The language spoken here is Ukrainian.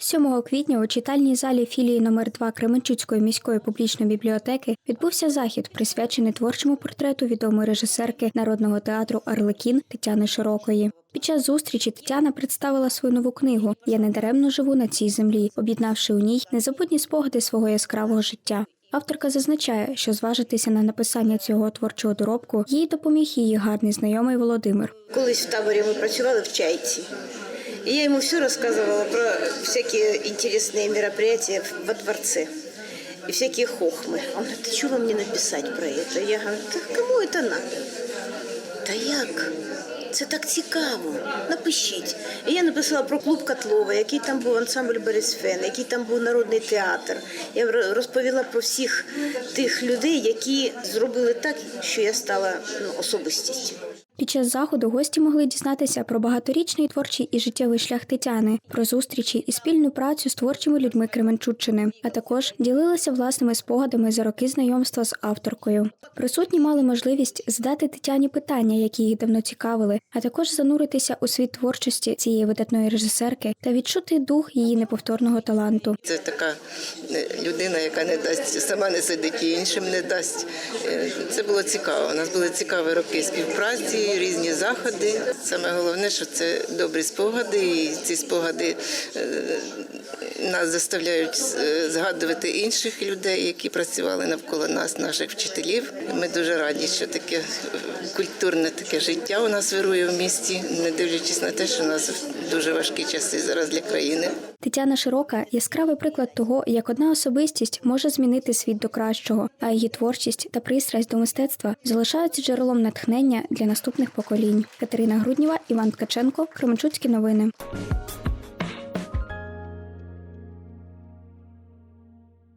7 квітня у читальній залі філії номер 2 Кременчуцької міської публічної бібліотеки відбувся захід, присвячений творчому портрету відомої режисерки народного театру Арлекін Тетяни Широкої. Під час зустрічі Тетяна представила свою нову книгу Я недаремно живу на цій землі, об'єднавши у ній незабутні спогади свого яскравого життя. Авторка зазначає, що зважитися на написання цього творчого доробку їй допоміг її гарний знайомий Володимир. Колись в таборі ми працювали в чайці. І я йому все розказувала про всякі інтересні мероприятия во дворце. И всякие хохмы. Он говорит, ты чего мне написать про это? Я говорю, да кому это надо? Та як? Це так цікаво. Напишіть. І я написала про клуб Котлова, який там був ансамбль Борисфен, який там був народний театр. Я ро- розповіла про всіх тих людей, які зробили так, що я стала ну, особистістю. Під час заходу гості могли дізнатися про багаторічний творчий і життєвий шлях Тетяни, про зустрічі і спільну працю з творчими людьми Кременчуччини, а також ділилися власними спогадами за роки знайомства з авторкою. Присутні мали можливість задати Тетяні питання, які їх давно цікавили, а також зануритися у світ творчості цієї видатної режисерки та відчути дух її неповторного таланту. Це така е, людина, яка не дасть, сама не сидить і іншим не дасть. Е, Це було цікаво. У нас були цікаві роки співпраці, різні заходи. Саме головне, що це добрі спогади, і ці спогади е, нас заставляють е, згадувати інших людей, які працювали навколо нас, наших вчителів. Ми дуже раді, що таке культурне таке життя у нас вирує в місті, не дивлячись на те, що у нас дуже важкі часи зараз для країни. Тетяна Широка яскравий приклад того, як одна особистість може змінити світ до кращого, а її творчість та пристрасть до мистецтва залишаються джерелом натхнення для наступних поколінь. Катерина Грудніва, Іван Ткаченко, Кременчуцькі новини.